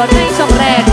รถในช่องแรก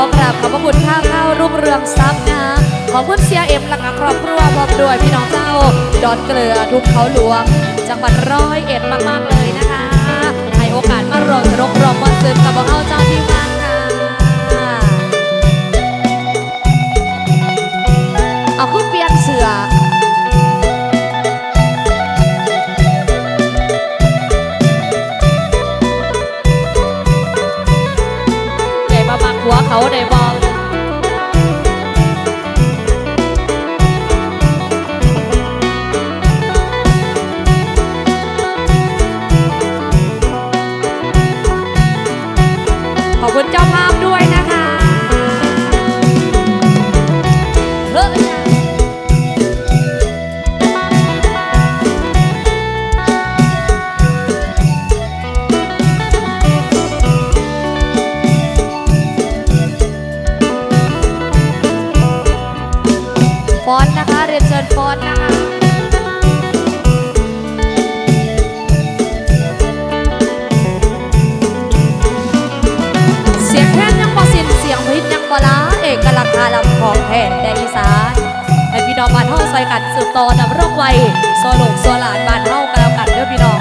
องขอกราบขอบพระคุณข้าวข้าวรุ่งเรืองทรัพย์นะขอบคุณเสียเอ็มหลักครอบครัวพร้อมด้วยพี่น้องเจ้าดอนเกลือทุกเขาหลวง จังหวัดร้อยเอ็ดมากๆเลยนะคะให้โอกาสมารวมรบรอมวันซึมกับพวกเราเจ้าที่มานค่ะเอาขึ้นเปียนเสือ มาบัง ของแผ่นแดนอีสานให้พี่น้องบ้านเฮาซอยกันสืบต่อนำร่องไว้โซโลกโซหลานบ้านเฮากันแล้วกันเด้อพี่น้อง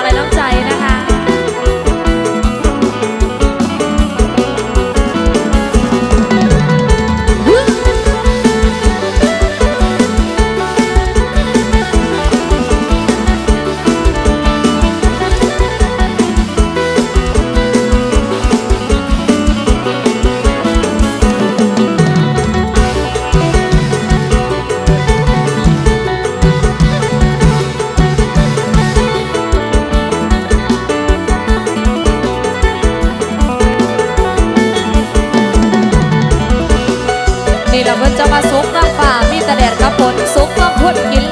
อะไรน้ำใจนะคะ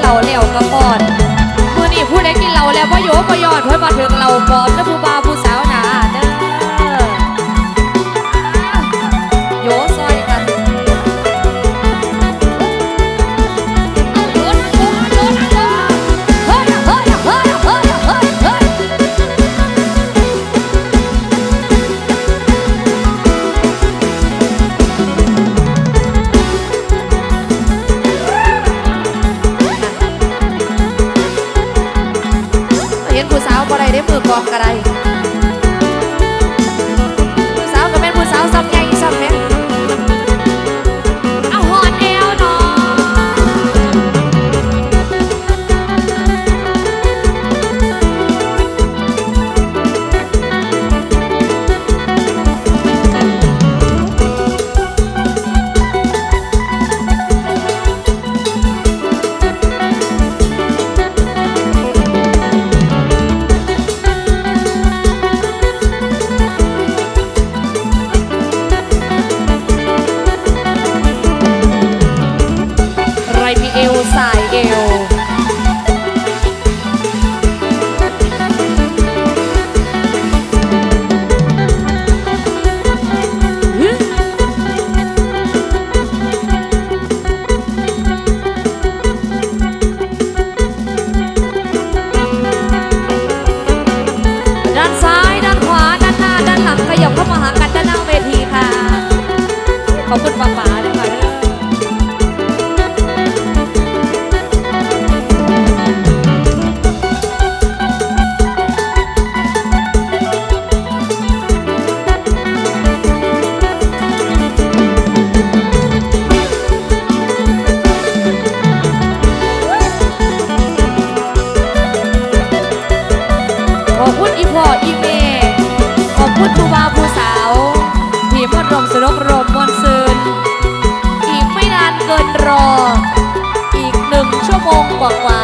เราแล้วก็ปอนมือนี่ผู้ใดกินเราแล้วพ่อยโยพ่อยอดเพื่อมาถึงเราปอด ขอบคุณอีพ่ออีเมขอบคุณผู้บ่าวผู้สาวที่มารมสนกรมมวนซืนอีกไม่นานเกินรอ อีกหนึ่งชั่วโมงกว่า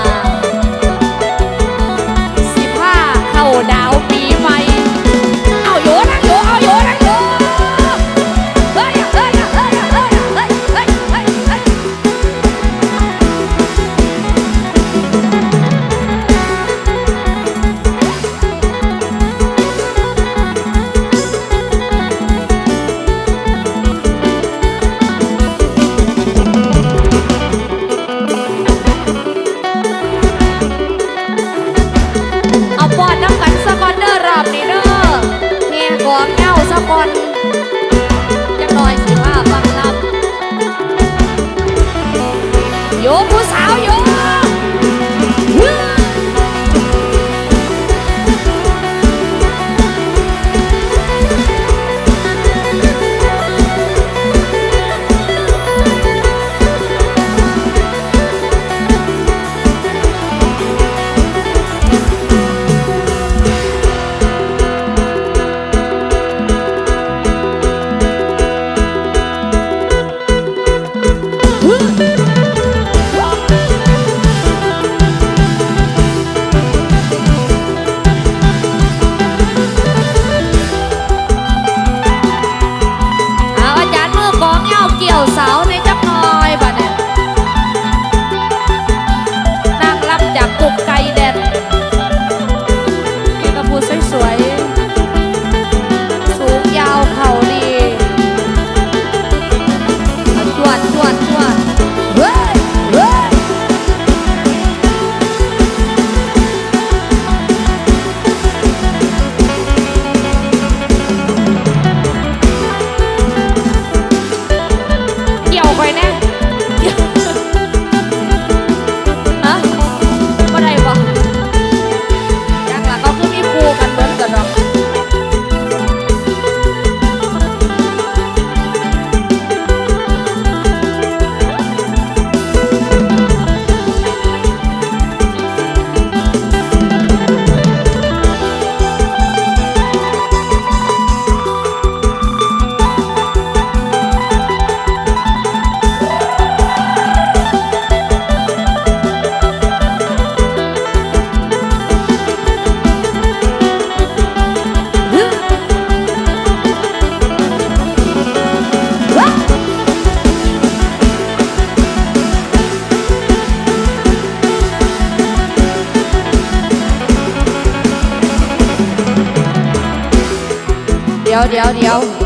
เดี๋ยวเดี๋ยวเดี๋ยว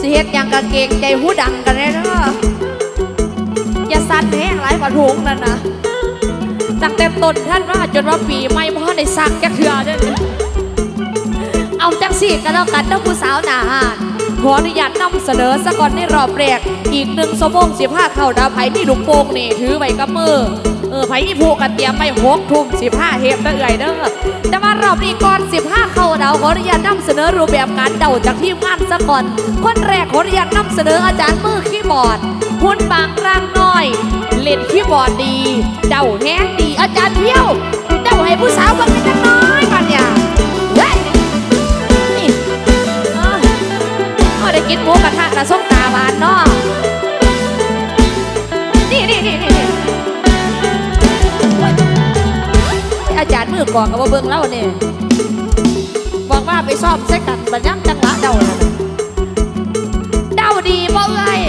สิเฮ็ดยังกะเกงใจหูดังกันเลยเด้ออย่าสั่นแห้งหลายกว่าถุงนั่นนะตั้งแต่ต้นท่านว่าจนว่าปีใหม่พ่อได้สักจักเถื่อเด้อเอาจังสี่กันแล้วกันเด้องผู้สาวหนาหานขออนุญาตนำเสนอสักก่อนในรอบแรก อีกหนึ่งสมงสิบห้าเข้าดาวไผ่มีลูกโป่งนี่ถือไว้กับมือ ออไผ่มีผูกกันเตรียมไว้หกทุ่มสิบห้าเฮฟเด้อเอื่อยเด้อแต่ว่ารอบนี้ก่อน15เข้าเดาขออนุญาตนำเสนอรูปแบบการเดาจากทีมงานซะก่อน คนแรกขออนุญาตนำเสนออาจารย์มือคีย์บอร์ดหุ่นบางร่างน้อยเล่นคีย์บอร์ดดี เดาแห้งดีอาจารย์เพียวเดาให้ผู้สาวมันกันน้อยบัดเนี่ยเฮ้ยนี่เอออาได้กินหมูกระทะกระส้มตาหวานเนาะนี่นี่นี่นี่ อาจารย์มือกองกับว่าเบิ่งเล่าเนี่ยบอกว่าไปซ่อมเสกันบัญญัติจังหวะเดาเดาดีบ่เอ้ย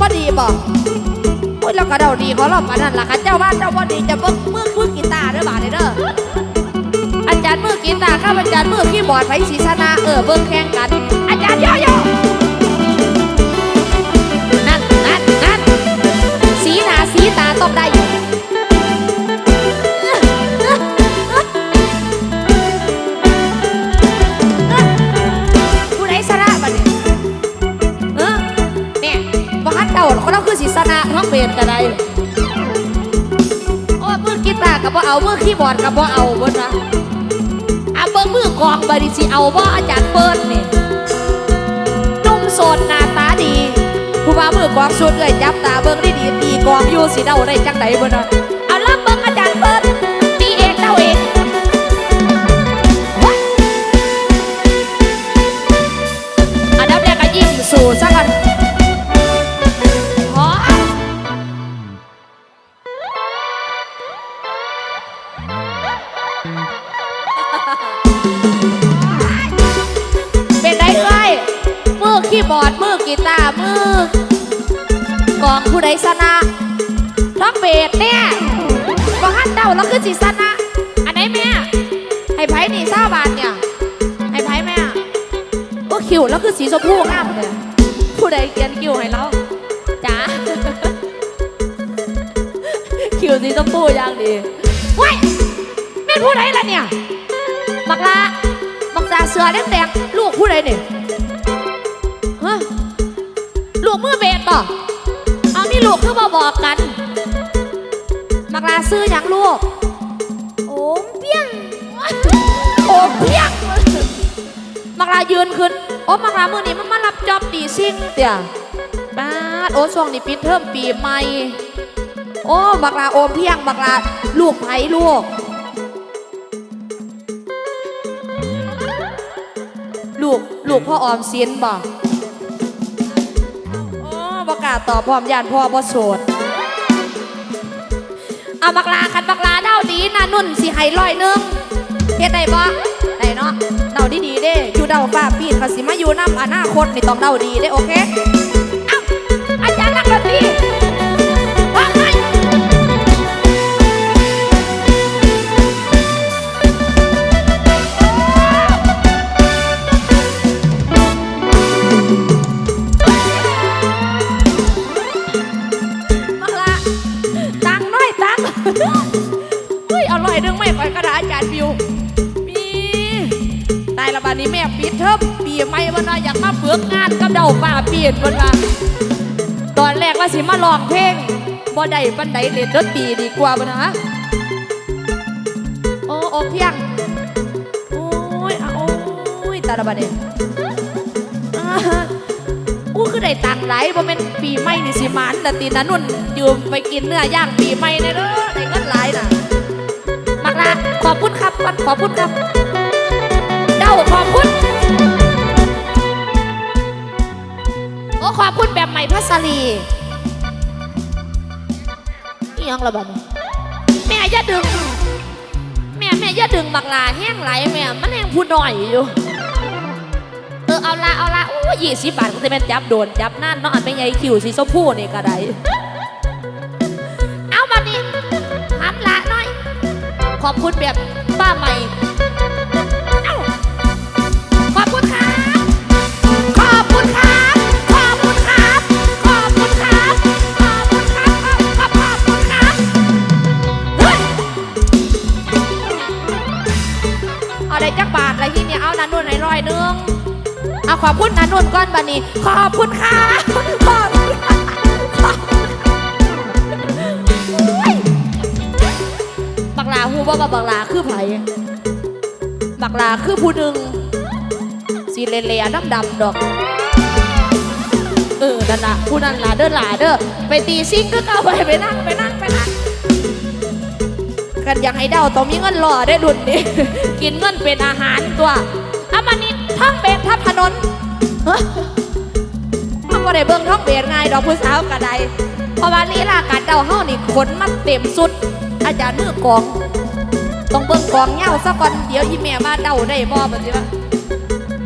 บ่ดีบ่โอ้ยแล้วก็เดาดีเขารอบปานนั้นล่ะค่ะเจ้าว่าเจ้าบ่ดีจะเบิ่งมือมือกีตาร์เด้อบาดเด้ออาจารย์มือกีตาร์ข้าอาจารย์มือคีย์บอร์ดไผสิชนะเออเบิ่งแข่งกัน อาจารย์ย่อ ขี้ตาต้องได้อยู่ผู้ใดระบัดนี้เเนี่ยบ่ฮัดดาหรอเราคือศีสนะท้องเปลี่ยนกันได้โอ้มือกีตาร์กับบ่เอามือคีย์บอร์ดกับบ่เอาบ่นะอะเบิ่งมือกองบัดนี้สิเอาบ่อาจารย์เปิ้ลนี่นุ่มสด ผู้ว่ามือกลองสุดเลยจับตาเบิ่งดีดีตีกลองอยู่สีเดาได้จังไหนบ่เนาะ อกลองผู้ใดชนะน้องเบสเนี่ยก็ฮันเดาแล้วคือสิชนะ อันไหนแม่ ให้ไพ่นี่เศร้าบาทเนี่ย ให้ไพ่แม่ก็คิวแล้วคือสีชมพูงามเลยผู้ใดเขียนคิวให้เราจ้าคิวสีชมพูอย่างดีว้ายเป็นผู้ใดล่ะเนี่ย บักลาบักตาเสือแดงๆลูกผู้ใดเนี่ย ซื้อหยังลูกโอ้มเพียงโอ้มเพียงบักลายืนขึ้นโอ้บักลามือนี้มันมารับจอบดีซิ่งเตี่ยบ้าดโอ้ช่วงนี้ปิดเทอมปีใหม่โอ้บักลาโอมเพียงบักลาลูกไผ่ลูก ลูกลูกพ่อออมสินบ่โอ้ประกล้าศตอบพร้อมยานพ่อบ่โสด เอาบักลาคันบักลาเด้าดีนะนุ่นสิให้ร้อยหนึงเฮ็ดได้บ่ได้เนาะเดาดีๆเด้อยู่เดาฟ้าปีดเขาสิมาอยู่นำอนาคตนี่ต้องเดาดีเด้โอเค อาร้อยหนึงไม่ค่อยกระดาอาจารย์บิวมีตายละบาดนี้แม่ปิดเทอมปีใหม่วันน่ะอยากมาฝึกงานกับเดาฟ้าปีนวันว่าตอนแรกว่าสิมาลองเพลงบ่ได้ปันไดเล่นดนตรีดีกว่าบ่นะโอ้โอเพียงโอ้ยอะโอ้ยตาละบาดนี้อ่าอู้คือได้ตังค์หลายบ่แม่นปีใหม่นี่สิมานแต่ตีนนุ่นยืมไปกินเนื้อย่างปีใหม่แน่เด้อ ละขอบคุณครับขอบคุณครับ เด้าขอบคุณโอ้ขอบคุณแบบใหม่พัสลีอีหยังละบัดแม่อย่าดึง แม่แม่อย่าดึงบักลาแห้งไหลแม่มันแห้งผู้หน่อยอยู่เออเอาละเอาละโอ้ยี่สิบบาทก็จะเป็นจับโดนจับนั่นเนาะอันไม่ใหญ่คิวสีส้มผู้นี่ก็ได้ ขอบคุณแบบป้าใหม่ขอบคุณครับ ขอบคุณครับ ขอบคุณครับ ขอบคุณครับ ขอบคุณครับ ขอบขอบคุณครับเฮ้ยเอาได้จักบาทอะไรที่เนี่ยเอานันนุ่นให้ร้อยหนึงเอาขอบคุณนันนุ่นก้อนบานี้ ขอบคุณค่ะขอบ หูว่าบักลาคือไผบักลาคือผู้หนึ่งสีเลเลียดำดำดอก เออนั่นละผู้นั้นละเด้อหลาเด้อไปตีซิงก็เข้าไปไปนั่งไปนั่งไปนั่งกันอยากให้เดาต้องมีเงินหล่อได้ดุนนี้กินเงินเป็นอาหารตัวอามานิดท่องเบนทับถนนเฮ้ยมันก็ได้เบิ่งท่องเบนไงายดอกผู้สาวกระไดเพราะว่าลีลาการเดาเฮานี่ขนมันเต็มสุด อาจารย์มือกอง ต้องเบิ่งกองเงาซะก่อนเดี๋ยวอีแม่มาเดาได้บ่บัดนี้ว่า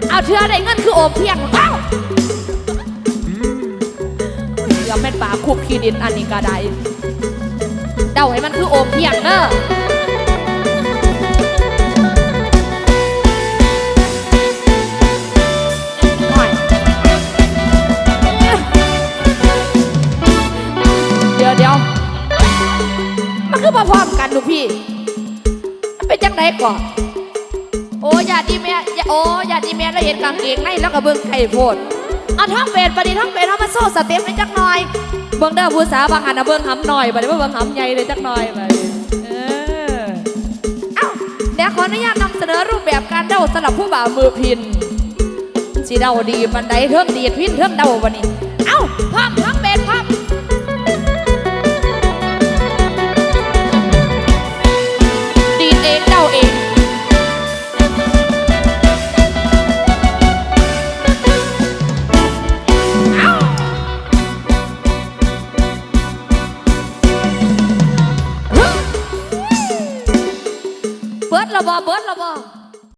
เอาเทือได้เงินคือโอมเพียงเอ้าเดี๋ยวแม่ป่าคุบขี้ดินอันนี้ก็ได้เดาให้มันคือโอมเพียงเนอยเดี๋ยวเดี๋ยวมันคือพร้อมกันลูกพี่ ก่อนโอ้ยาดีแม่โอ้ยาดีแม่แล้วเห็นกางเกงในแล้วก็เบิ่งไข่โพดเอาท่องเบสปฏิท่องเบสเอามาโซ่สเต็ปให้จักหน่อยเบิ่งเด้อผู้สาวบางหันนะเบิ่งหำหน่อยบัดนี้เบิ่งหำใหญ่เลยจักหน่อยบัดนี้เออเอ้าเดี๋ยวขออนุญาตนำเสนอรูปแบบการเดาสำหรับผู้บ่าวมือพินสิเดาดีปันใดเทิงดีดพินเทิงเดาบัดนี้ เอ้าพร้อมทั้งแบ Bon